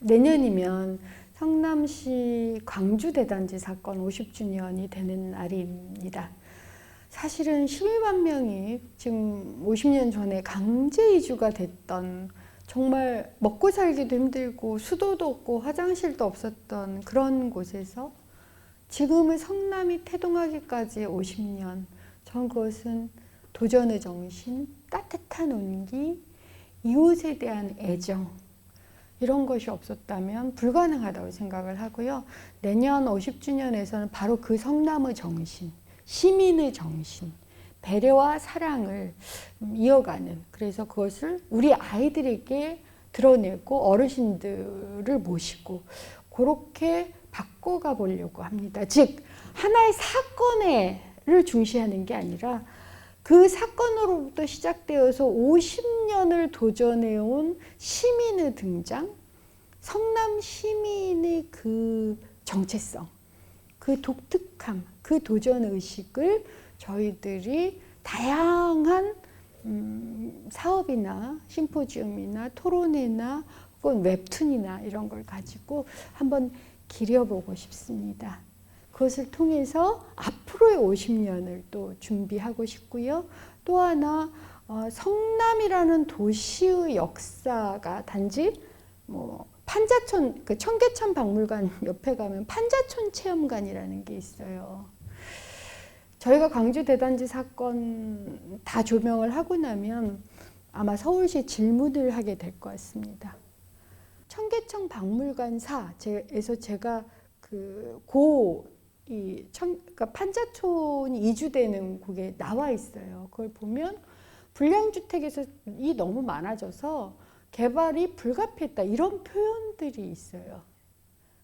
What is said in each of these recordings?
내년이면 성남시 광주 대단지 사건 50주년이 되는 날입니다. 사실은 12만 명이 지금 50년 전에 강제 이주가 됐던 정말 먹고 살기도 힘들고 수도도 없고 화장실도 없었던 그런 곳에서 지금의 성남이 태동하기까지 50년 전 그것은 도전의 정신, 따뜻한 온기, 이웃에 대한 애정 이런 것이 없었다면 불가능하다고 생각을 하고요. 내년 50주년에서는 바로 그 성남의 정신, 시민의 정신, 배려와 사랑을 이어가는 그래서 그것을 우리 아이들에게 드러내고 어르신들을 모시고 그렇게 바꿔가 보려고 합니다. 즉 하나의 사건을 중시하는 게 아니라 그 사건으로부터 시작되어서 50년을 도전해온 시민의 등장, 성남 시민의 그 정체성, 그 독특함, 그 도전 의식을 저희들이 다양한 음, 사업이나 심포지움이나 토론회나 혹은 웹툰이나 이런 걸 가지고 한번 기려보고 싶습니다. 그것을 통해서 앞 으로의 50년을 또 준비하고 싶고요. 또 하나 어, 성남이라는 도시의 역사가 단지 뭐 판자촌 그 청계천 박물관 옆에 가면 판자촌 체험관이라는 게 있어요. 저희가 광주 대단지 사건 다 조명을 하고 나면 아마 서울시 질문을 하게 될 것 같습니다. 청계천 박물관사에서 제가 그 고 이 그러니까 판자촌이 이주되는 곳에 나와 있어요. 그걸 보면 불량주택에서 이 너무 많아져서 개발이 불가피했다 이런 표현들이 있어요.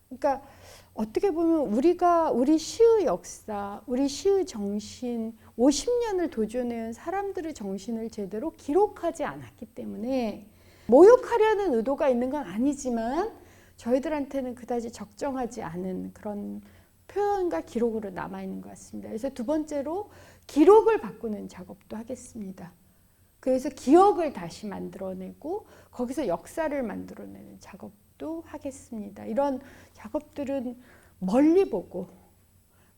그러니까 어떻게 보면 우리가 우리 시의 역사, 우리 시의 정신, 50년을 도전해온 사람들의 정신을 제대로 기록하지 않았기 때문에 모욕하려는 의도가 있는 건 아니지만 저희들한테는 그다지 적정하지 않은 그런 표현과 기록으로 남아 있는 것 같습니다. 그래서 두 번째로 기록을 바꾸는 작업도 하겠습니다. 그래서 기억을 다시 만들어내고 거기서 역사를 만들어내는 작업도 하겠습니다. 이런 작업들은 멀리 보고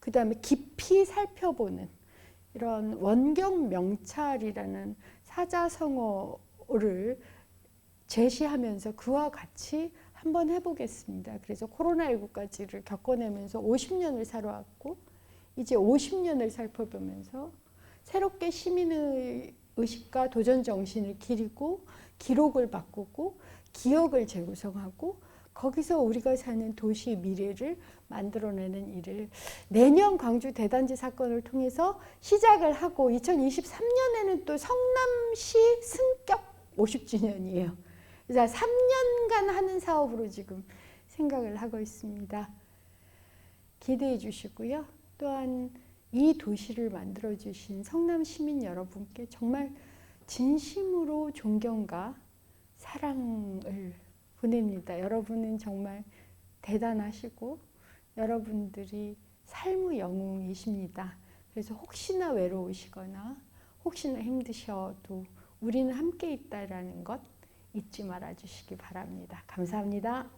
그 다음에 깊이 살펴보는 이런 원경 명찰이라는 사자성어를 제시하면서 그와 같이 한번 해보겠습니다. 그래서 코로나19까지를 겪어내면서 50년을 살아왔고 이제 50년을 살펴보면서 새롭게 시민의 의식과 도전 정신을 기리고 기록을 바꾸고 기억을 재구성하고 거기서 우리가 사는 도시 미래를 만들어내는 일을 내년 광주 대단지 사건을 통해서 시작을 하고 2023년에는 또 성남시 승격 50주년이에요. 그래서 3년간 하는 사업으로 지금 생각을 하고 있습니다. 기대해 주시고요. 또한 이 도시를 만들어 주신 성남 시민 여러분께 정말 진심으로 존경과 사랑을 보냅니다. 여러분은 정말 대단하시고 여러분들이 삶의 영웅이십니다. 그래서 혹시나 외로우시거나 혹시나 힘드셔도 우리는 함께 있다라는 것 잊지 말아 주시기 바랍니다. 감사합니다.